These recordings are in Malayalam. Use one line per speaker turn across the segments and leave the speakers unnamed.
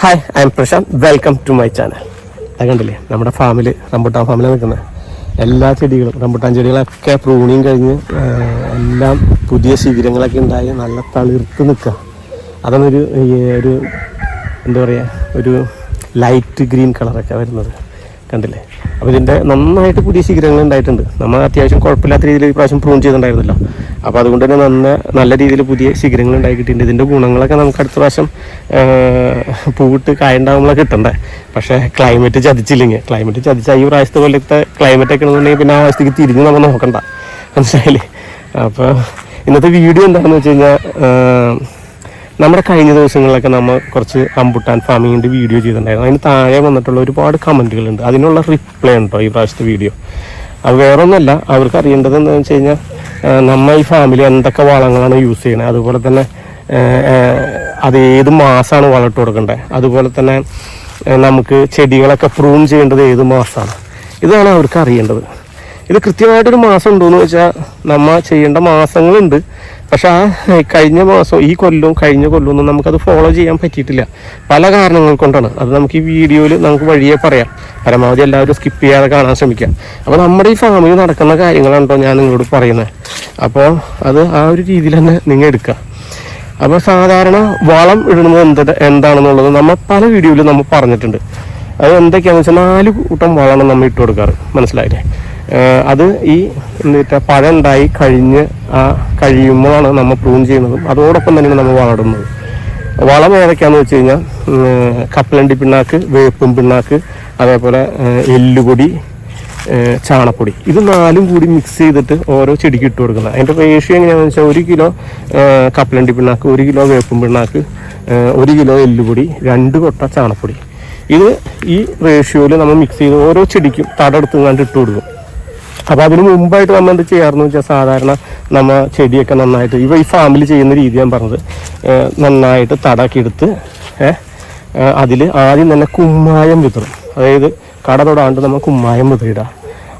Hi I'm Prashanth welcome to my channel അത് കണ്ടില്ലേ? നമ്മുടെ ഫാമിൽ റംബുട്ടാൻ ഫാമിൽ നിൽക്കുന്നത് എല്ലാ ചെടികളും റംബുട്ടാൻ ചെടികളൊക്കെ പ്രൂണിങ് കഴിഞ്ഞ് എല്ലാം പുതിയ ശിഖരങ്ങളൊക്കെ ഉണ്ടായി നല്ല തളിർത്ത് നിൽക്കുക. അതാണൊരു ഒരു എന്താ പറയുക ഒരു ലൈറ്റ് ഗ്രീൻ കളറൊക്കെ വരുന്നത്. കണ്ടില്ലേ? അപ്പോൾ ഇതിന്റെ നന്നായിട്ട് പുതിയ ശിഖരങ്ങൾ ഉണ്ടായിട്ടുണ്ട്. നമ്മൾ അത്യാവശ്യം കുഴപ്പമില്ലാത്ത രീതിയിൽ ഈ പ്രാവശ്യം പ്രൂൺ ചെയ്തിട്ടുണ്ടായിരുന്നല്ലോ. അപ്പോൾ അതുകൊണ്ട് തന്നെ നന്ന നല്ല രീതിയിൽ പുതിയ ശിഖരങ്ങൾ ഉണ്ടായി കിട്ടിയിട്ടുണ്ട്. ഇതിന്റെ ഗുണങ്ങളൊക്കെ നമുക്ക് അടുത്ത പ്രാവശ്യം പൂവിട്ട് കായുണ്ടാകുമ്പോഴൊക്കെ കിട്ടണ്ടേ. പക്ഷേ ക്ലൈമറ്റ് ചതിച്ചില്ലെങ്കിൽ ക്ലൈമറ്റ് ചതിച്ചാൽ ഈ പ്രാവശ്യത്തെ പോലത്തെ ക്ലൈമറ്റ് ഒക്കെ ആണെന്നുണ്ടെങ്കിൽ പിന്നെ ആ വശത്തേക്ക് തിരിഞ്ഞ് നമ്മൾ നോക്കണ്ട. മനസ്സിലായില്ലേ? അപ്പോൾ ഇന്നത്തെ വീഡിയോ എന്താണെന്ന് വെച്ച് കഴിഞ്ഞാൽ നമ്മുടെ കഴിഞ്ഞ ദിവസങ്ങളിലൊക്കെ നമ്മൾ കുറച്ച് റംബുട്ടാൻ ഫാമിങ്ങിന്റെ വീഡിയോ ചെയ്തിട്ടുണ്ടായിരുന്നു. അതിന് താഴെ വന്നിട്ടുള്ള ഒരുപാട് കമന്റുകളുണ്ട്. അതിനുള്ള റിപ്ലൈ ഉണ്ടോ ഈ പ്രാവശ്യത്തെ വീഡിയോ? അത് വേറൊന്നുമല്ല. അവർക്ക് അറിയേണ്ടത് എന്താണെന്ന് വെച്ച് കഴിഞ്ഞാൽ നമ്മൾ ഈ ഫാമിലി എന്തൊക്കെ വളങ്ങളാണ് യൂസ് ചെയ്യണത് അതുപോലെ തന്നെ അത് ഏത് മാസമാണ് വളമിട്ട് കൊടുക്കേണ്ടത്? അതുപോലെ തന്നെ നമുക്ക് ചെടികളൊക്കെ പ്രൂൺ ചെയ്യേണ്ടത് ഏത് മാസമാണ് ഇതാണ് അവർക്ക് അറിയേണ്ടത്. ഇത് കൃത്യമായിട്ടൊരു മാസം ഉണ്ടോയെന്ന് വെച്ചാൽ നമ്മൾ ചെയ്യേണ്ട മാസങ്ങളുണ്ട്. പക്ഷെ ആ കഴിഞ്ഞ മാസം ഈ കൊല്ലവും കഴിഞ്ഞ കൊല്ലവും ഒന്നും നമുക്കത് ഫോളോ ചെയ്യാൻ പറ്റിയിട്ടില്ല. പല കാരണങ്ങൾ കൊണ്ടാണ്. അത് നമുക്ക് ഈ വീഡിയോയിൽ നമുക്ക് വഴിയെ പറയാം. പരമാവധി എല്ലാവരും സ്കിപ്പ് ചെയ്യാതെ കാണാൻ ശ്രമിക്കാം അപ്പോൾ നമ്മുടെ ഈ ഫാമിൽ നടക്കുന്ന കാര്യങ്ങളാണ് ഞാൻ നിങ്ങളോട് പറയുന്നത്. അപ്പോൾ അത് ആ ഒരു രീതിയിൽ തന്നെ നിങ്ങൾ എടുക്കുക. അപ്പോൾ സാധാരണ വളം ഇടുന്നത് എന്ത് എന്താണെന്നുള്ളത് നമ്മൾ പല വീഡിയോയിലും നമ്മൾ പറഞ്ഞിട്ടുണ്ട്. അത് എന്തൊക്കെയാണെന്ന് വെച്ചാൽ നാല് കൂട്ടം വളമാണ് നമ്മൾ ഇട്ട് കൊടുക്കാറ് മനസ്സിലായില്ലേ? അത് ഈ എന്നിട്ട് പഴം ഉണ്ടായി കഴിഞ്ഞ് ആ കഴിയുമ്പോഴാണ് നമ്മൾ പ്രൂൺ ചെയ്യുന്നതും. അതോടൊപ്പം തന്നെയാണ് നമ്മൾ വളടുന്നത് വളം ഏതൊക്കെയാണെന്ന് വെച്ച് കഴിഞ്ഞാൽ കപ്പലണ്ടി പിണ്ണാക്ക് വേപ്പും പിണ്ണാക്ക് അതേപോലെ എല്ലുപൊടി ചാണപ്പൊടി. ഇത് നാലും കൂടി മിക്സ് ചെയ്തിട്ട് ഓരോ ചെടിക്ക് ഇട്ട് കൊടുക്കുന്നത്. അതിന്റെ റേഷ്യോ എങ്ങനെയാണെന്ന് വെച്ചാൽ ഒരു കിലോ കപ്പലണ്ടി പിണ്ണാക്ക് ഒരു കിലോ വേപ്പും പിണ്ണാക്ക് ഒരു കിലോ എല്ലുപൊടി രണ്ട് കൊട്ട ചാണപ്പൊടി. ഇത് ഈ റേഷ്യോയിൽ നമ്മൾ മിക്സ് ചെയ്ത് ഓരോ ചെടിക്കും കണ്ടിട്ട് ഇട്ട് കൊടുക്കും. അപ്പോൾ അതിന് മുമ്പായിട്ട് നമ്മൾ എന്ത് ചെയ്യാറെന്ന് വെച്ചാൽ സാധാരണ നമ്മ ചെടിയൊക്കെ നന്നായിട്ട് ഇവ ഈ ഫാമിൽ ചെയ്യുന്ന രീതി ഞാൻ പറഞ്ഞത്. നന്നായിട്ട് തടാക്കി എടുത്ത് അതിൽ ആദ്യം തന്നെ കുമ്മായം വിതറും. അതായത് കട തൊടാണ്ട് നമ്മൾ കുമ്മായം വിതറിയിടുക.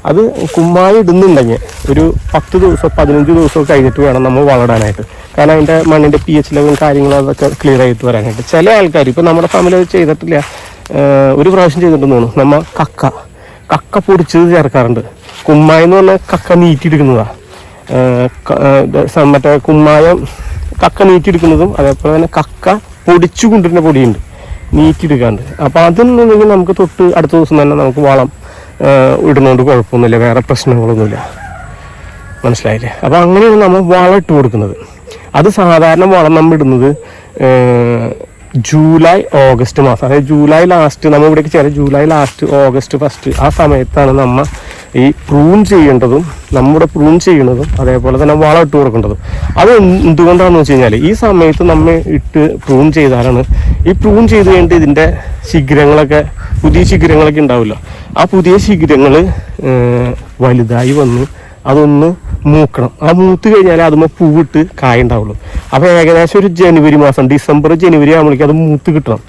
അത് കുമ്മായം ഇടുന്നുണ്ടെങ്കിൽ ഒരു പത്ത് ദിവസം പതിനഞ്ച് ദിവസം കഴിഞ്ഞിട്ട് വേണം നമ്മൾ വളരാനായിട്ട് കാരണം അതിന്റെ മണ്ണിന്റെ പി എച്ച് ലെവലും കാര്യങ്ങളും അതൊക്കെ ക്ലിയർ ആയിട്ട് വരാനായിട്ട്. ചില ആൾക്കാർ ഇപ്പോൾ നമ്മുടെ ഫാമിലി അത് ചെയ്തിട്ടില്ല. ഒരു പ്രാവശ്യം ചെയ്തിട്ടുണ്ടെന്ന് തോന്നുന്നു. നമ്മൾ കക്ക. കക്ക പൊടിച്ചത് ചേർക്കാറുണ്ട്. കുമ്മായം എന്ന് പറഞ്ഞാൽ കക്ക നീറ്റിയെടുക്കുന്നതാണ് മറ്റേ കുമ്മായം കക്ക നീറ്റിയെടുക്കുന്നതും അതേപോലെ തന്നെ കക്ക പൊടിച്ചു കൊണ്ടിരുന്ന പൊടിയുണ്ട്. നീറ്റിയെടുക്കാണ്ട്. അപ്പോൾ അതൊന്നുണ്ടെങ്കിൽ നമുക്ക് തൊട്ട് അടുത്ത ദിവസം തന്നെ നമുക്ക് വളം ഇടുന്നതുകൊണ്ട് കുഴപ്പമൊന്നുമില്ല. വേറെ പ്രശ്നങ്ങളൊന്നുമില്ല. മനസ്സിലായില്ലേ? അപ്പോൾ അങ്ങനെയാണ് നമ്മൾ വളം ഇട്ട് കൊടുക്കുന്നത്. അത് സാധാരണ വളം നമ്മൾ ഇടുന്നത് ജൂലൈ ഓഗസ്റ്റ് മാസം. അതായത് ജൂലൈ ലാസ്റ്റ് നമ്മൾ ഇവിടേക്ക് ചേരാം. ജൂലൈ ലാസ്റ്റ് ഓഗസ്റ്റ് ഫസ്റ്റ് ആ സമയത്താണ് നമ്മൾ ഈ പ്രൂൺ ചെയ്യേണ്ടതും നമ്മുടെ പ്രൂൺ ചെയ്യുന്നതും അതേപോലെ തന്നെ വളം ഇട്ട് കൊടുക്കേണ്ടതും. അത് എന്ത് എന്തുകൊണ്ടാണെന്ന് വെച്ച് കഴിഞ്ഞാൽ ഈ സമയത്ത് നമ്മൾ ഇട്ട് പ്രൂൺ ചെയ്താലാണ് ഈ പ്രൂൺ ചെയ്ത് കഴിഞ്ഞിട്ട് ഇതിന്റെ ശിഖരങ്ങളൊക്കെ പുതിയ ശിഖരങ്ങളൊക്കെ ഉണ്ടാവില്ല. ആ പുതിയ ശിഖരങ്ങൾ വലുതായി വന്ന് അതൊന്ന് മൂക്കണം. ആ മൂത്ത് കഴിഞ്ഞാൽ അതുമ്പോൾ പൂവിട്ട് കായ ഉണ്ടാവുള്ളൂ അപ്പോൾ ഏകദേശം ഒരു ജനുവരി മാസം ഡിസംബർ ജനുവരി ആകുമ്പോഴേക്കും അത് മൂത്ത് കിട്ടണം.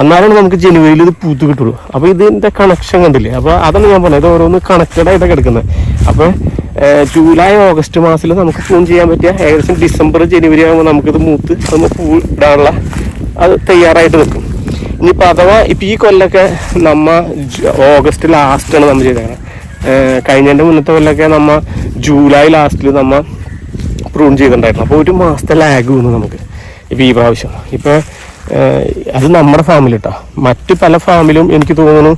എന്നാലാണ് നമുക്ക് ജനുവരിയിൽ ഇത് പൂത്ത് കിട്ടുള്ളൂ. അപ്പോൾ ഇതിന്റെ കണക്ഷൻ കണ്ടില്ലേ? അപ്പോൾ അതാണ് ഞാൻ പറഞ്ഞത്. ഓരോന്ന് കണക്റ്റഡ് ആയിട്ടാണ് കിടക്കുന്നത് അപ്പോൾ ജൂലൈ ഓഗസ്റ്റ് മാസത്തിൽ നമുക്ക് ഫോൺ ചെയ്യാൻ പറ്റിയ ഏകദേശം ഡിസംബർ ജനുവരി ആകുമ്പോൾ നമുക്കിത് മൂത്ത് അതുമ്പോൾ പൂ ഇടാനുള്ള അത് തയ്യാറായിട്ട് നിൽക്കും. ഇനിയിപ്പോൾ അഥവാ ഇപ്പം ഈ കൊല്ലൊക്കെ നമ്മ ഓഗസ്റ്റ് ലാസ്റ്റാണ് നമ്മൾ ചെയ്തേക്കുന്നത് കഴിഞ്ഞതിന്റെ മുന്നത്തെ കൊല്ലൊക്കെ നമ്മ ജൂലൈ ലാസ്റ്റിൽ നമ്മൾ പ്രൂൺ ചെയ്തിട്ടുണ്ടായിരുന്നു. അപ്പോൾ ഒരു മാസത്തെ ലാഗ് വന്നു നമുക്ക്. ഇപ്പോൾ ഈ പ്രാവശ്യം. ഇപ്പോൾ അത് നമ്മുടെ ഫാമിൽ കേട്ടോ മറ്റ് പല ഫാമിലും എനിക്ക് തോന്നുന്നു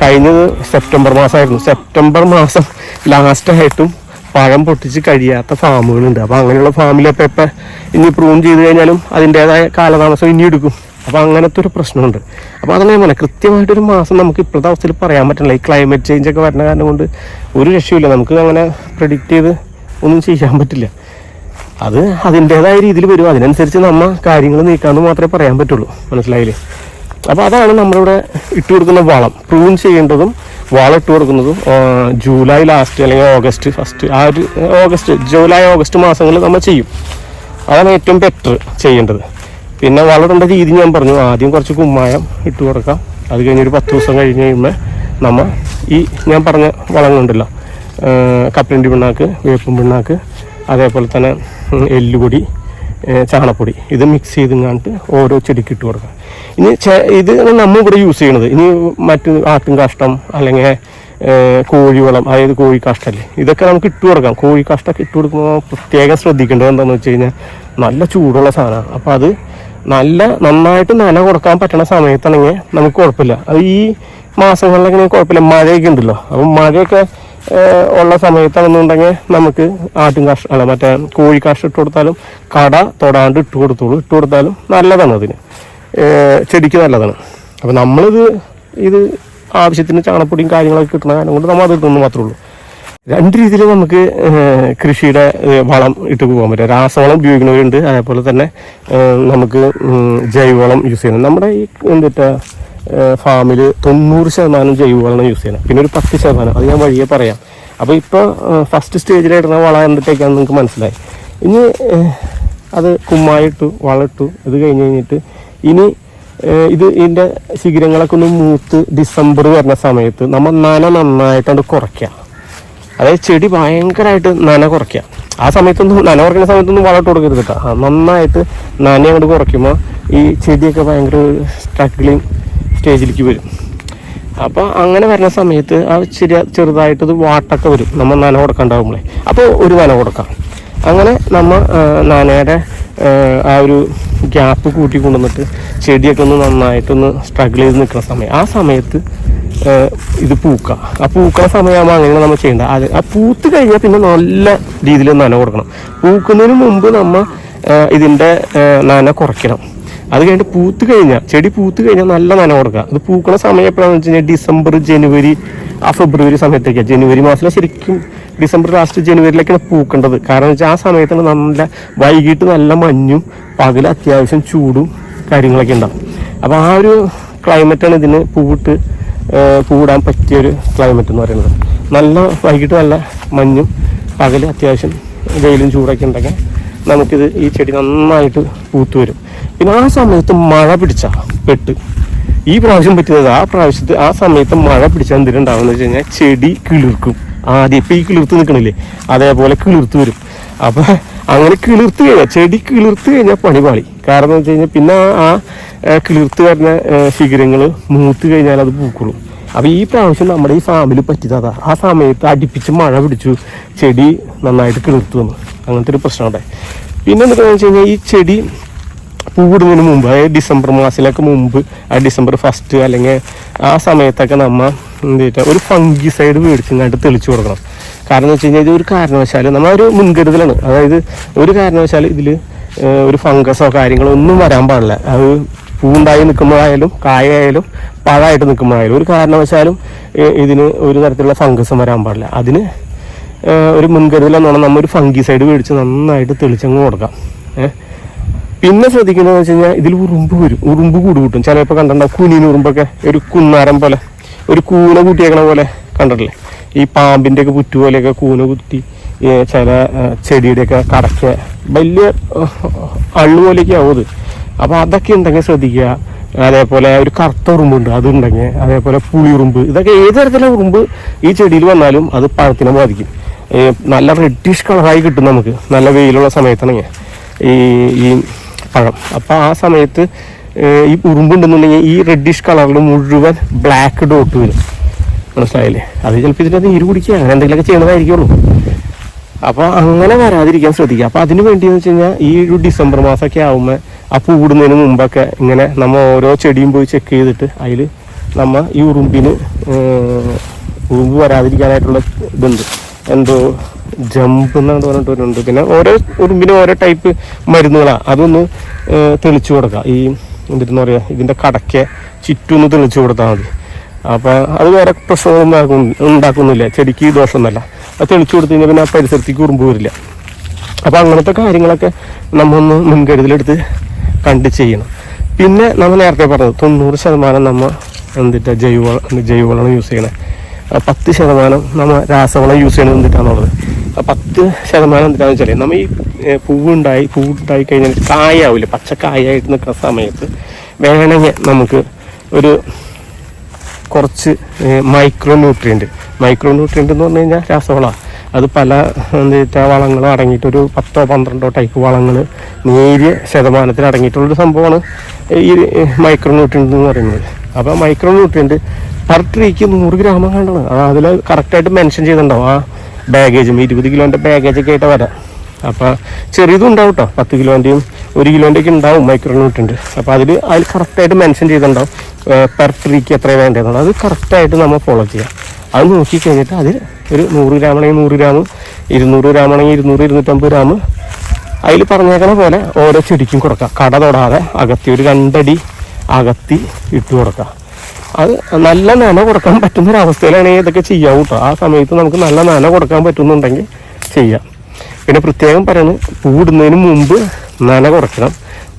കഴിഞ്ഞത് സെപ്റ്റംബർ മാസമായിരുന്നു സെപ്റ്റംബർ മാസം ലാസ്റ്റായിട്ടും പഴം പൊട്ടിച്ച് കഴിയാത്ത ഫാമുകളുണ്ട് അപ്പോൾ അങ്ങനെയുള്ള ഫാമിലൊക്കെ ഇപ്പം ഇനി പ്രൂൺ ചെയ്ത് കഴിഞ്ഞാലും അതിന്റേതായ കാലതാമസം ഇനി എടുക്കും. അപ്പോൾ അങ്ങനത്തെ ഒരു പ്രശ്നമുണ്ട്. അപ്പോൾ അതാണ് ഞാൻ പറഞ്ഞത്. കൃത്യമായിട്ടൊരു മാസം നമുക്ക് ഇപ്പോഴത്തെ അവസ്ഥയിൽ പറയാൻ പറ്റില്ല ഈ ക്ലൈമറ്റ് ചേഞ്ച് ഒക്കെ വരുന്ന കാരണം കൊണ്ട് ഒരു രക്ഷയില്ല നമുക്ക് അങ്ങനെ പ്രിഡിക്റ്റ് ചെയ്ത് ഒന്നും ചെയ്യാൻ പറ്റില്ല. അത് അതിന്റേതായ രീതിയിൽ വരും. അതിനനുസരിച്ച് നമ്മൾ കാര്യങ്ങൾ നീക്കാമെന്ന് മാത്രമേ പറയാൻ പറ്റുള്ളൂ. മനസ്സിലായില്ലേ? അപ്പോൾ അതാണ് നമ്മളിവിടെ ഇട്ട് കൊടുക്കുന്ന വളം. പ്രൂൺ ചെയ്യേണ്ടതും വളം ഇട്ട് കൊടുക്കുന്നതും ജൂലൈ ലാസ്റ്റ് അല്ലെങ്കിൽ ഓഗസ്റ്റ് ഫസ്റ്റ് ആ ഒരു ഓഗസ്റ്റ് ജൂലൈ ഓഗസ്റ്റ് മാസങ്ങളിൽ നമ്മൾ ചെയ്യും. അതാണ് ഏറ്റവും ബെറ്റർ ചെയ്യേണ്ടത്. പിന്നെ വളരേണ്ട രീതി ഞാൻ പറഞ്ഞു. ആദ്യം കുറച്ച് കുമ്മായം ഇട്ട് കൊടുക്കാം. അത് കഴിഞ്ഞ് ഒരു പത്ത് ദിവസം കഴിഞ്ഞ് കഴിയുമ്പോൾ നമ്മൾ ഈ ഞാൻ പറഞ്ഞ വളങ്ങളുണ്ടല്ലോ. കപ്പലണ്ടി പിണ്ണാക്ക് വേപ്പും പിണ്ണാക്ക് അതേപോലെ തന്നെ എല്ലുപൊടി ചാണപ്പൊടി. ഇത് മിക്സ് ചെയ്ത് കാണിട്ട് ഓരോ ചെടിക്ക് ഇട്ട് കൊടുക്കാം. ഇനി ഇത് നമ്മൾ ഇവിടെ യൂസ് ചെയ്യണത്. ഇനി മറ്റ് ആട്ടും കാഷ്ടം അല്ലെങ്കിൽ കോഴിവളം അതായത് കോഴി കാഷ്ടല്ലേ ഇതൊക്കെ നമുക്ക് ഇട്ട് കൊടുക്കാം. കോഴി കാഷ്ടമൊക്കെ ഇട്ട് കൊടുക്കുമ്പോൾ പ്രത്യേകം ശ്രദ്ധിക്കേണ്ടത് എന്താണെന്ന് വെച്ച് കഴിഞ്ഞാൽ നല്ല ചൂടുള്ള സാധനമാണ് അപ്പോൾ അത് നല്ല നന്നായിട്ട് നന കൊടുക്കാൻ പറ്റുന്ന സമയത്താണെങ്കിൽ നമുക്ക് കുഴപ്പമില്ല. അത് ഈ മാസങ്ങളിലൊക്കെ കുഴപ്പമില്ല. മഴയൊക്കെ ഉണ്ടല്ലോ. അപ്പം മഴയൊക്കെ ഉള്ള സമയത്താണെന്നുണ്ടെങ്കിൽ നമുക്ക് ആട്ടും കാഷ്ട അല്ല മറ്റേ കോഴി കാഷ് ഇട്ട് കൊടുത്താലും കട തൊടാണ്ട് ഇട്ട് കൊടുത്തോളൂ. ഇട്ട് കൊടുത്താലും നല്ലതാണ് അതിന്. ചെടിക്ക് നല്ലതാണ്. അപ്പം നമ്മളിത് ഇത് ആവശ്യത്തിന് ചാണപ്പൊടിയും കാര്യങ്ങളൊക്കെ കിട്ടുന്ന കാരണം കൊണ്ട് നമ്മൾ അത് ഇടുന്നു മാത്രമേ ഉള്ളൂ. രണ്ട് രീതിയിൽ നമുക്ക് കൃഷിയുടെ വളം ഇട്ട് പോകാൻ പറ്റും. രാസവളം ഉപയോഗിക്കുന്നവരുണ്ട്. അതേപോലെ തന്നെ നമുക്ക് ജൈവവളം യൂസ് ചെയ്യണം നമ്മുടെ ഈ എന്താ ഫാമിൽ തൊണ്ണൂറ് ശതമാനം ജൈവവളമാണ് യൂസ് ചെയ്യണം പിന്നെ ഒരു പത്ത് ശതമാനം. അത് ഞാൻ വഴിയെ പറയാം. അപ്പോൾ ഇപ്പോൾ ഫസ്റ്റ് സ്റ്റേജിലിടുന്ന വളം എന്തിട്ടേക്കാന്ന് നിങ്ങൾക്ക് മനസ്സിലായി. ഇനി അത് കുമ്മായിട്ടു വളമിട്ടു ഇത് കഴിഞ്ഞ് കഴിഞ്ഞിട്ട് ഇനി ഇത് ഇതിന്റെ ശിഖരങ്ങളൊക്കെ ഒന്ന് മൂത്ത് ഡിസംബർ വരുന്ന സമയത്ത് നമ്മൾ നന നന്നായിട്ടത് കുറയ്ക്കുക അതായത് ചെടി ഭയങ്കരമായിട്ട് നന കുറയ്ക്കുക. ആ സമയത്തൊന്നും നന കുറയ്ക്കുന്ന സമയത്തൊന്നും വളമിട്ട് കൊടുക്കരുത് കേട്ടോ. നന്നായിട്ട് നന അങ്ങോട്ട് കുറയ്ക്കുമ്പോൾ ഈ ചെടിയൊക്കെ ഭയങ്കര സ്ട്രഗ്ലിങ് സ്റ്റേജിലേക്ക് വരും. അപ്പോൾ അങ്ങനെ വരുന്ന സമയത്ത് ആ ചെറിയ ചെറുതായിട്ട് ഇത് വാട്ടൊക്കെ വരും. നമ്മൾ നന കൊടുക്കണ്ടാവുമ്പോഴേ അപ്പോൾ ഒരു നന കൊടുക്കാം. അങ്ങനെ നമ്മൾ നനയുടെ ആ, ഒരു ഗ്യാപ്പ് കൂട്ടി കൊണ്ടുവന്നിട്ട് ചെടിയൊക്കെ ഒന്ന് നന്നായിട്ടൊന്ന് സ്ട്രഗിൾ ചെയ്ത് നിൽക്കുന്ന സമയം. ആ സമയത്ത് ഇത് പൂക്ക. ആ പൂക്കണ സമയമാകുമ്പോൾ അങ്ങനെ നമ്മൾ ചെയ്യേണ്ടത്. അത് ആ പൂത്ത് കഴിഞ്ഞാൽ പിന്നെ നല്ല രീതിയിൽ നന കൊടുക്കണം. പൂക്കുന്നതിന് മുമ്പ് നമ്മൾ ഇതിന്റെ നന കുറയ്ക്കണം. അത് കഴിഞ്ഞിട്ട് പൂത്ത് കഴിഞ്ഞാൽ ചെടി പൂത്ത് കഴിഞ്ഞാൽ നല്ല നന കൊടുക്കുക. അത് പൂക്കണ സമയം എപ്പോഴാണെന്ന് വെച്ച് കഴിഞ്ഞാൽ ഡിസംബർ ജനുവരി ആ ഫെബ്രുവരി സമയത്തേക്കാണ് ജനുവരി മാസത്തിൽ ശരിക്കും ഡിസംബർ ലാസ്റ്റ് ജനുവരിയിലേക്കാണ് പൂക്കേണ്ടത്. കാരണം വെച്ചാൽ ആ സമയത്താണ് നല്ല വൈകിട്ട് നല്ല മഞ്ഞും പകൽ അത്യാവശ്യം ചൂടും കാര്യങ്ങളൊക്കെ ഉണ്ടാകും അപ്പോൾ ആ ഒരു ക്ലൈമറ്റാണ് ഇതിന് പൂവിട്ട് പറ്റിയ പറ്റിയൊരു ക്ലൈമറ്റ് എന്ന് പറയുന്നത്. നല്ല വൈകിട്ട് നല്ല മഞ്ഞും പകൽ അത്യാവശ്യം വെയിലും ചൂടൊക്കെ ഉണ്ടെങ്കിൽ നമുക്കിത് ഈ ചെടി നന്നായിട്ട് പൂത്തു വരും. പിന്നെ ആ സമയത്ത് മഴ പിടിച്ച പെട്ട്. ഈ പ്രാവശ്യം പറ്റിയത് ആ പ്രാവശ്യത്ത് ആ സമയത്ത് മഴ പിടിച്ചാൽ എന്തിനുണ്ടാവുമെന്ന് വെച്ച് കഴിഞ്ഞാൽ ചെടി കിളിർക്കും. ആദ്യം ഇപ്പം ഈ കിളിർത്ത് നിൽക്കണില്ലേ അതേപോലെ കിളിർത്ത് വരും. അപ്പം അങ്ങനെ കിളിർത്ത് കഴിഞ്ഞാൽ ചെടി കിളിർത്ത് കഴിഞ്ഞാൽ പണി പാളി. കാരണം എന്ന് വെച്ച് കഴിഞ്ഞാൽ പിന്നെ ആ- കിളിർത്ത് വരുന്ന ശിഖരങ്ങൾ മൂത്ത് കഴിഞ്ഞാൽ അത് പൂക്കുള്ളൂ അപ്പോൾ ഈ പ്രാവശ്യം നമ്മുടെ ഈ ഫാമിൽ പറ്റിയതാ ആ സമയത്ത് അടിപ്പിച്ച് മഴ പിടിച്ചു ചെടി നന്നായിട്ട് കിളിർത്ത് വന്നു. അങ്ങനത്തെ ഒരു പ്രശ്നം ഉണ്ടായി. പിന്നെ എന്താണെന്ന് വെച്ച് കഴിഞ്ഞാൽ ഈ ചെടി പൂവിടുന്നതിന് മുമ്പ് അതായത് ഡിസംബർ മാസത്തിലൊക്കെ മുമ്പ് ആ ഡിസംബർ ഫസ്റ്റ് അല്ലെങ്കിൽ ആ സമയത്തൊക്കെ നമ്മൾ എന്താ ഒരു ഫംഗി സൈഡ് മേടിച്ചിങ്ങാണ്ട് തെളിച്ചു കൊടുക്കണം. കാരണം എന്ന് വെച്ച് കഴിഞ്ഞാൽ ഇത് ഒരു കാരണവശാലും നമ്മൾ ഒരു മുൻകരുതലാണ്. അതായത് ഒരു കാരണവശാലും ഇതിൽ ഒരു ഫംഗസോ കാര്യങ്ങളോ ഒന്നും വരാൻ പാടില്ല. അത് പൂണ്ടായി നിൽക്കുമ്പോഴായാലും കായായാലും പഴമായിട്ട് നിൽക്കുമ്പോഴായാലും ഒരു കാരണവശാലും ഇതിന് ഒരു തരത്തിലുള്ള ഫംഗസും വരാൻ പാടില്ല. അതിന് ഒരു മുൻകരുതൽ എന്ന് പറഞ്ഞാൽ നമ്മൾ ഒരു ഫംഗി സൈഡ് മേടിച്ച് നന്നായിട്ട് തെളിച്ചങ്ങ് കൊടുക്കാം. പിന്നെ ശ്രദ്ധിക്കുന്നത് വെച്ച് കഴിഞ്ഞാൽ ഇതിൽ ഉറുമ്പ് വരും. ഉറുമ്പ് കൂട് കൂട്ടും. ചിലപ്പോൾ കണ്ടിട്ടുണ്ടാവും കുനിന് ഉറുമ്പൊക്കെ ഒരു കുന്നാരം പോലെ ഒരു കൂന കൂട്ടിയേക്കണ പോലെ കണ്ടിട്ടില്ലേ? ഈ പാമ്പിന്റെയൊക്കെ പുറ്റു പോലെയൊക്കെ കൂന കുത്തി ചില ചെടിയുടെയൊക്കെ കടക്കുക വലിയ അള്ളുപോലെയൊക്കെ അള്ളു പോലെയൊക്കെ ആവും അപ്പോൾ അതൊക്കെ ഉണ്ടെങ്കിൽ ശ്രദ്ധിക്കുക. അതേപോലെ ഒരു കറുത്ത ഉറുമ്പുണ്ട് അതുണ്ടെങ്കിൽ അതേപോലെ പുളി ഉറുമ്പ്. ഇതൊക്കെ ഏത് തരത്തിലുള്ള ഉറുമ്പ് ഈ ചെടിയിൽ വന്നാലും അത് പഴത്തിനെ ബാധിക്കും. നല്ല റെഡിഷ് കളറായി കിട്ടും നമുക്ക്. നല്ല വെയിലുള്ള സമയത്താണെങ്കിൽ ഈ ഈ പഴം. അപ്പോൾ ആ സമയത്ത് ഈ ഉറുമ്പുണ്ടെന്നുണ്ടെങ്കിൽ ഈ റെഡിഷ് കളറിൽ മുഴുവൻ ബ്ലാക്ക് ഡോട്ട് വരും. മനസ്സിലായില്ലേ? അത് ചിലപ്പോൾ ഇതിന്റെ നീര് കുടിക്കുക അങ്ങനെ എന്തെങ്കിലുമൊക്കെ ചെയ്യണതായിരിക്കുള്ളൂ അപ്പോൾ അങ്ങനെ വരാതിരിക്കാൻ ശ്രദ്ധിക്കുക. അപ്പോൾ അതിന് വേണ്ടിയെന്ന് വെച്ച് കഴിഞ്ഞാൽ ഈ ഒരു ഡിസംബർ മാസമൊക്കെ ആകുമ്പോൾ ആ പൂടുന്നതിന് മുമ്പൊക്കെ ഇങ്ങനെ നമ്മൾ ഓരോ ചെടിയും പോയി ചെക്ക് ചെയ്തിട്ട് അതിൽ നമ്മൾ ഈ ഉറുമ്പിന് ഉറുമ്പ് വരാതിരിക്കാനായിട്ടുള്ള ഇതുണ്ട്. എന്തോ ജമ്പ് എന്നാണ് പറഞ്ഞിട്ടുണ്ട് പിന്നെ ഓരോ ഉറുമ്പിന് ഓരോ ടൈപ്പ് മരുന്നുകളാണ് അതൊന്ന് തെളിച്ചു കൊടുക്കുക ഈ എന്തിട്ടെന്ന് പറയുക ഇതിന്റെ കടക്കെ ചുറ്റൊന്ന് തെളിച്ചു കൊടുത്താൽ മതി. അപ്പം അത് വേറെ പ്രശ്നങ്ങളൊന്നും ഉണ്ടാക്കും- ഉണ്ടാക്കുന്നില്ല. ചെടിക്ക് ദോഷമൊന്നുമല്ല. അത് തെളിച്ചു കൊടുത്തു കഴിഞ്ഞാൽ പിന്നെ ആ പരിസരത്തേക്ക് ഉറുമ്പ് വരില്ല. അപ്പം അങ്ങനത്തെ കാര്യങ്ങളൊക്കെ നമ്മൊന്ന് മുൻകരുതലെടുത്ത് കണ്ട് ചെയ്യണം. പിന്നെ നമ്മൾ നേരത്തെ പറഞ്ഞത് തൊണ്ണൂറ് ശതമാനം നമ്മൾ എന്തിട്ടാ ജൈവ ജൈവവളം യൂസ് ചെയ്യണേ. പത്ത് ശതമാനം നമ്മൾ രാസവളം യൂസ് ചെയ്യണത് എന്തിട്ടാണുള്ളത് പത്ത് ശതമാനം എന്തിനാന്ന് വെച്ചാൽ നമ്മൾ ഈ പൂവുണ്ടായി പൂവുണ്ടായി കഴിഞ്ഞാൽ കായാവില്ല പച്ചക്കായായിട്ട് നിൽക്കുന്ന സമയത്ത് വേണമെങ്കിൽ നമുക്ക് ഒരു കുറച്ച് മൈക്രോ ന്യൂട്രിയന്റ് മൈക്രോ ന്യൂട്രിയന്റ് എന്ന് പറഞ്ഞു കഴിഞ്ഞാൽ രാസവളമാണ് അത് പല എന്താ വളങ്ങളും അടങ്ങിയിട്ടൊരു പത്തോ പന്ത്രണ്ടോ ടൈപ്പ് വളങ്ങൾ നേരിയ ശതമാനത്തിൽ അടങ്ങിയിട്ടുള്ളൊരു സംഭവമാണ് ഈ മൈക്രോ ന്യൂട്രിയന്റ് എന്ന് പറയുന്നത്. അപ്പോൾ മൈക്രോ ന്യൂട്രിയന്റ് പെർ ട്രീക്ക് നൂറ് ഗ്രാമം കണ്ടാണ് അത് അതിൽ കറക്റ്റായിട്ട് മെൻഷൻ ചെയ്തിട്ടുണ്ടാവും. ആ ബാഗേജും ഇരുപത് കിലോന്റെ ബാഗേജൊക്കെ ആയിട്ട് വരാം. അപ്പോൾ ചെറിയതും ഉണ്ടാവും കേട്ടോ പത്ത് കിലോന്റെയും ഒരു കിലോന്റെ ഒക്കെ ഉണ്ടാവും മൈക്രോ ന്യൂട്രിയന്റ് അപ്പോൾ അതിൽ അതിൽ കറക്റ്റായിട്ട് മെൻഷൻ ചെയ്തിട്ടുണ്ടാവും. പെർ ട്രീക്ക് എത്ര വേണ്ടതെന്നുള്ളത്. അത് കറക്റ്റായിട്ട് നമ്മൾ ഫോളോ ചെയ്യാം. അത് നോക്കി കഴിഞ്ഞിട്ട് അതിൽ ഒരു നൂറ് ഗ്രാം ആണെങ്കിൽ നൂറ് ഗ്രാം ഇരുന്നൂറ് ഗ്രാം ആണെങ്കിൽ ഇരുന്നൂറ് ഇരുന്നൂറ്റമ്പത് ഗ്രാം. അതിൽ പറഞ്ഞേക്കണ പോലെ ഓരോ ചെടിക്കും കൊടുക്കാം. കട തൊടാതെ അകത്തി ഒരു രണ്ടടി അകത്തി ഇട്ട് കൊടുക്കാം. അത് നല്ല നന കൊടുക്കാൻ പറ്റുന്ന അവസ്ഥയിലാണ് ഇതൊക്കെ ചെയ്യാം കേട്ടോ ആ സമയത്ത് നമുക്ക് നല്ല നന കൊടുക്കാൻ പറ്റുന്നുണ്ടെങ്കിൽ ചെയ്യാം. പിന്നെ പ്രത്യേകം പറയുന്നത് പൂവിടുന്നതിന് മുമ്പ് നന കുറയ്ക്കണം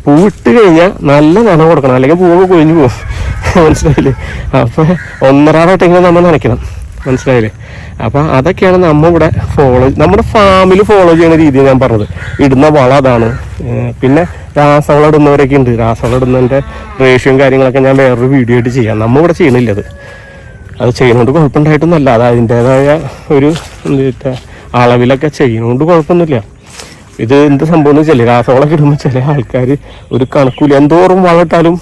പൂവിട്ട് കഴിഞ്ഞാൽ നല്ല നന കൊടുക്കണം. അല്ലെങ്കിൽ പൂവ് കൊഴിഞ്ഞു പോകും. മനസ്സിലായില്ലേ? അപ്പോൾ ഒന്നരാടോട്ടെങ്കിലും നമ്മൾ നനയ്ക്കണം. മനസ്സിലായില്ലേ? അപ്പോൾ അതൊക്കെയാണ് നമ്മ ഇവിടെ ഫോളോ നമ്മുടെ ഫാമിൽ ഫോളോ ചെയ്യുന്ന രീതി ഞാൻ പറഞ്ഞത്. ഇടുന്ന വള അതാണ്. പിന്നെ രാസവളം ഇടുന്നവരൊക്കെ ഉണ്ട്. രാസവളം ഇടുന്നതിന്റെ കാര്യങ്ങളൊക്കെ ഞാൻ വേറൊരു വീഡിയോ ആയിട്ട് ചെയ്യാം. നമ്മ ഇവിടെ ചെയ്യണില്ല അത്. അത് ചെയ്യുന്നതുകൊണ്ട് കുഴപ്പമുണ്ടായിട്ടൊന്നുമല്ല. അത് അതിന്റെതായ ഒരു എന്താ അളവിലൊക്കെ ചെയ്യുന്നതുകൊണ്ട് കുഴപ്പമൊന്നുമില്ല. ഇത് എന്ത് സംഭവം എന്ന് വെച്ചാൽ രാസവളമൊക്കെ ഇടുമ്പോൾ ചില ആൾക്കാർ ഒരു കണക്കൂല എന്തോറും വളമിട്ടാലും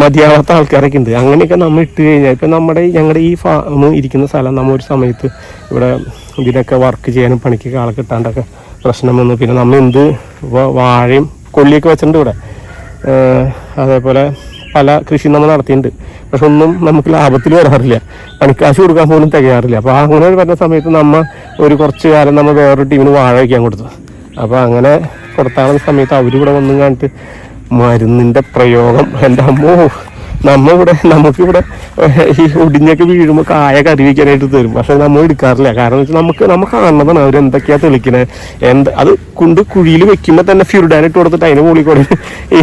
മതിയാവാത്ത ആൾക്കാരൊക്കെ ഉണ്ട് അങ്ങനെയൊക്കെ നമ്മൾ ഇട്ട് കഴിഞ്ഞാൽ ഇപ്പം നമ്മുടെ ഞങ്ങളുടെ ഈ ഫാം ഇരിക്കുന്ന സ്ഥലം നമ്മൾ ഒരു സമയത്ത് ഇവിടെ ഇതിനൊക്കെ വർക്ക് ചെയ്യാനും പണിക്കൊക്കെ ആളെ കിട്ടാണ്ടൊക്കെ പ്രശ്നം വന്നു. പിന്നെ നമ്മൾ എന്ത് വാഴയും കൊള്ളിയൊക്കെ വെച്ചിട്ടുണ്ട് ഇവിടെ. അതേപോലെ പല കൃഷി നമ്മൾ നടത്തിയിട്ടുണ്ട്. പക്ഷെ ഒന്നും നമുക്ക് ലാഭത്തിൽ വരാറില്ല. പണിക്കാശ് കൊടുക്കാൻ പോലും തികയാറില്ല. അപ്പോൾ അങ്ങനെ വരുന്ന സമയത്ത് നമ്മൾ ഒരു കുറച്ച് കാലം നമ്മൾ വേറൊരു ടീമിന് വാഴ വയ്ക്കാൻ കൊടുത്തു. അപ്പോൾ അങ്ങനെ കൊടുത്താളുന്ന സമയത്ത് അവരിവിടെ വന്നും കണ്ടിട്ട് മരുന്നിന്റെ പ്രയോഗം. എന്റെ അമ്മോ നമ്മളിവിടെ നമുക്കിവിടെ ഈ ഒടിഞ്ഞൊക്കെ വീഴുമ്പോൾ കായ കറി തരും. പക്ഷെ നമ്മൾ എടുക്കാറില്ല. കാരണം വെച്ചാൽ നമുക്ക് നമുക്ക് കാണുന്നതാണ് അവർ എന്തൊക്കെയാ തെളിക്കണേ. എന്ത് അത് കൊണ്ട് കുഴിയിൽ വെക്കുമ്പോൾ തന്നെ ഫ്യൂർഡാൻ ഇട്ട് കൊടുത്തിട്ട് അതിന് മുകളിൽ കൂടെ ഈ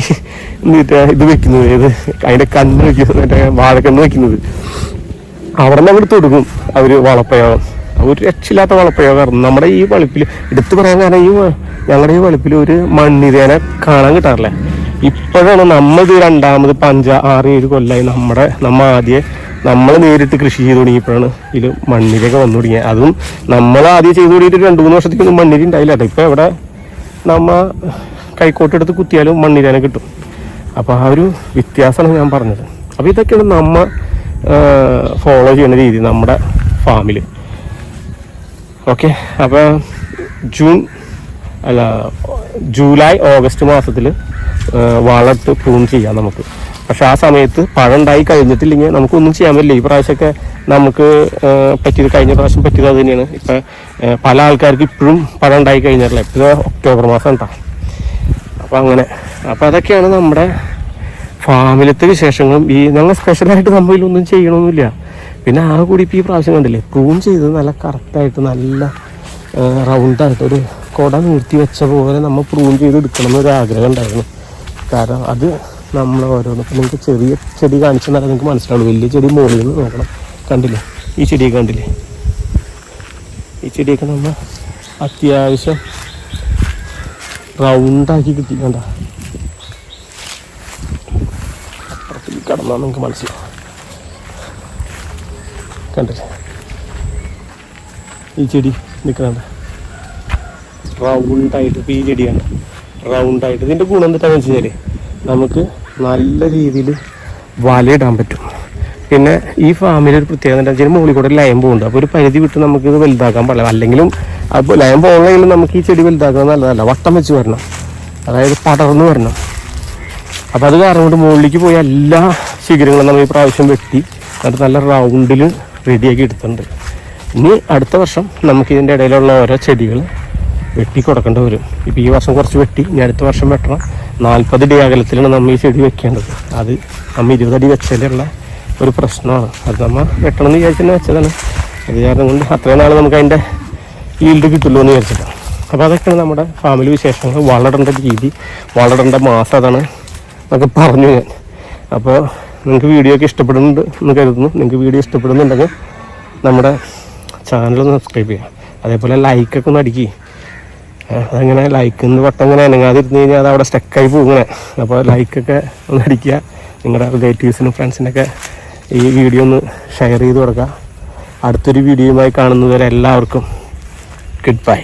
മറ്റേ ഇത് വെക്കുന്നത്. ഏത് അതിന്റെ കണ്ണ് വെക്കുന്നത് മറ്റേ വാഴക്കണ്ണ് വെക്കുന്നത്. അവിടെ നിന്ന് അവിടെ തൊടുക്കും അവർ വളപ്രയോഗം. ഒരു രക്ഷയില്ലാത്ത വളപ്രയോഗമായിരുന്നു. നമ്മുടെ ഈ വളിപ്പിൽ എടുത്തു പറയാൻ കാരണം ഈ ഞങ്ങളുടെ ഈ വളിപ്പിൽ ഒരു മണ്ണിരേനെ കാണാൻ കിട്ടാറില്ല. ഇപ്പോഴാണ് നമ്മളിത് രണ്ടാമത് പഞ്ച ആറ് ഏഴ് കൊല്ലമായി നമ്മുടെ നമ്മ ആദ്യം നമ്മൾ നേരിട്ട് കൃഷി ചെയ്ത് തുടങ്ങിയപ്പോഴാണ് ഇതിൽ മണ്ണിരൊക്കെ വന്നു തുടങ്ങിയത് അതും നമ്മൾ ആദ്യം ചെയ്ത് തുടങ്ങിയിട്ട് രണ്ട് മൂന്ന് വർഷത്തേക്കൊന്നും മണ്ണിര ഉണ്ടായില്ല കേട്ടോ. ഇപ്പോൾ ഇവിടെ നമ്മ കൈക്കോട്ടെടുത്ത് കുത്തിയാലും മണ്ണിരാനെ കിട്ടും. അപ്പോൾ ആ ഒരു വ്യത്യാസമാണ് ഞാൻ പറഞ്ഞത്. അപ്പോൾ ഇതൊക്കെയാണ് നമ്മ ഫോളോ ചെയ്യുന്ന രീതി നമ്മുടെ ഫാമിൽ ഓക്കെ അപ്പോൾ ജൂൺ അല്ല ജൂലൈ ഓഗസ്റ്റ് മാസത്തിൽ വളമിട്ട് പ്രൂൺ ചെയ്യാം നമുക്ക്. പക്ഷെ ആ സമയത്ത് പഴം ഉണ്ടായി കഴിഞ്ഞിട്ടില്ലെങ്കിൽ നമുക്കൊന്നും ചെയ്യാൻ പറ്റില്ല. ഈ പ്രാവശ്യമൊക്കെ നമുക്ക് പറ്റിയത് കഴിഞ്ഞ പ്രാവശ്യം പറ്റിയത് അത് തന്നെയാണ്. ഇപ്പം പല ആൾക്കാർക്ക് ഇപ്പോഴും പഴം ഉണ്ടായി കഴിഞ്ഞിട്ടില്ല. ഇപ്പം ഒക്ടോബർ മാസം ഉണ്ടാവും അപ്പോൾ അങ്ങനെ. അപ്പോൾ അതൊക്കെയാണ് നമ്മുടെ ഫാമിലത്തെ വിശേഷങ്ങളും. ഈ ഞങ്ങൾ സ്പെഷ്യലായിട്ട് നമ്മളിലൊന്നും ചെയ്യണമൊന്നുമില്ല പിന്നെ ആ കൂടി ഇപ്പോൾ ഈ പ്രാവശ്യം കണ്ടില്ലേ? പ്രൂൺ ചെയ്ത് നല്ല കറക്റ്റായിട്ട് നല്ല റൗണ്ടായിട്ട് ഒരു കുട നിർത്തി വെച്ച പോലെ നമ്മൾ പ്രൂൺ ചെയ്ത് എടുക്കണം എന്നൊരു ആഗ്രഹം ഉണ്ടായിരുന്നു. കാരണം അത് നമ്മൾ ഓരോന്ന് ഇപ്പം നിങ്ങൾക്ക് ചെറിയ ചെടി കാണിച്ചു തന്നാലേ നിങ്ങൾക്ക് മനസ്സിലാവുള്ളൂ. വലിയ ചെടി മുകളിൽ നിന്ന് നോക്കണം. കണ്ടില്ലേ? ഈ ചെടിയൊക്കെ കണ്ടില്ലേ? ഈ ചെടിയൊക്കെ നമ്മൾ അത്യാവശ്യം റൗണ്ടാക്കി കിട്ടി. കണ്ട? കടന്നാൽ നിങ്ങൾക്ക് മനസ്സിലാവും. കണ്ടില്ലേ? ഈ ചെടി നിൽക്കണ്ട റൗണ്ടായിട്ട് ഇപ്പോൾ ഈ ചെടിയാണ്. റൗണ്ടായിട്ട് ഇതിന്റെ ഗുണം എന്താണെന്ന് വെച്ച് കഴിഞ്ഞാൽ നമുക്ക് നല്ല രീതിയിൽ വലയിടാൻ പറ്റും. പിന്നെ ഈ ഫാമിൽ ഒരു പ്രത്യേകത എന്താ വെച്ചാൽ മുകളിൽ കൂടെ ലയം പോകുന്നുണ്ട് അപ്പോൾ ഒരു പരിധി വിട്ട് നമുക്ക് ഇത് വലുതാക്കാൻ പാടില്ല. അല്ലെങ്കിലും അപ്പോൾ ലയം പോകണമെങ്കിലും നമുക്ക് ഈ ചെടി വലുതാക്കുന്നത് നല്ലതല്ല. വട്ടം വെച്ച് വരണം. അതായത് പടർന്ന് വരണം. അപ്പോൾ അത് കാരണം കൊണ്ട് മുകളിലേക്ക് പോയ എല്ലാ ശിഖരങ്ങളും നമ്മൾ ഈ പ്രാവശ്യം വെട്ടി അത് നല്ല റൗണ്ടിൽ റെഡിയാക്കി എടുത്തിട്ടുണ്ട്. ഇനി അടുത്ത വർഷം നമുക്ക് ഇതിന്റെ ഇടയിലുള്ള ഓരോ ചെടികൾ വെട്ടി കൊടുക്കേണ്ടി വരും ഇപ്പോൾ ഈ വർഷം കുറച്ച് വെട്ടി ഇനി അടുത്ത വർഷം വെട്ടണം. നാൽപ്പത് അടി അകലത്തിലാണ് നമ്മൾ ഈ ചെടി വെക്കേണ്ടത്. അത് നമ്മൾ ഇരുപതടി വെച്ചതിലുള്ള ഒരു പ്രശ്നമാണ്. അത് നമ്മൾ വെട്ടണം എന്ന് വിചാരിച്ചു തന്നെ വെച്ചതാണ്. അത് കാരണം കൊണ്ട് അത്രയും നാൾ നമുക്ക് അതിന്റെ ഈൽഡ് കിട്ടുള്ളൂ എന്ന് വിചാരിച്ചിട്ടാണ്. അപ്പോൾ അതൊക്കെയാണ് നമ്മുടെ ഫാമിലി വിശേഷങ്ങൾ. വളരേണ്ട രീതി വളരേണ്ട മാസം അതാണ് എന്നൊക്കെ പറഞ്ഞു ഞാൻ. അപ്പോൾ നിങ്ങൾക്ക് വീഡിയോ ഒക്കെ ഇഷ്ടപ്പെടുന്നുണ്ട് എന്ന് കരുതുന്നു. നിങ്ങൾക്ക് വീഡിയോ ഇഷ്ടപ്പെടുന്നുണ്ടെങ്കിൽ നമ്മുടെ ചാനൽ സബ്സ്ക്രൈബ് ചെയ്യുക. അതേപോലെ ലൈക്കൊക്കെ ഒന്ന് അടിക്കുക അതങ്ങനെ ലൈക്ക് എന്ന് ഇങ്ങനെ അനങ്ങാതിരുന്ന് കഴിഞ്ഞാൽ അത് അവിടെ സ്റ്റക്കായി പോകണേ അപ്പോൾ ലൈക്കൊക്കെ ഒന്ന് അടിക്കുക. നിങ്ങളുടെ റിലേറ്റീവ്സിനും ഫ്രണ്ട്സിനൊക്കെ ഈ വീഡിയോ ഒന്ന് ഷെയർ ചെയ്ത് കൊടുക്കുക. അടുത്തൊരു വീഡിയോയുമായി കാണുന്നതുവരെ എല്ലാവർക്കും ഗുഡ് ബൈ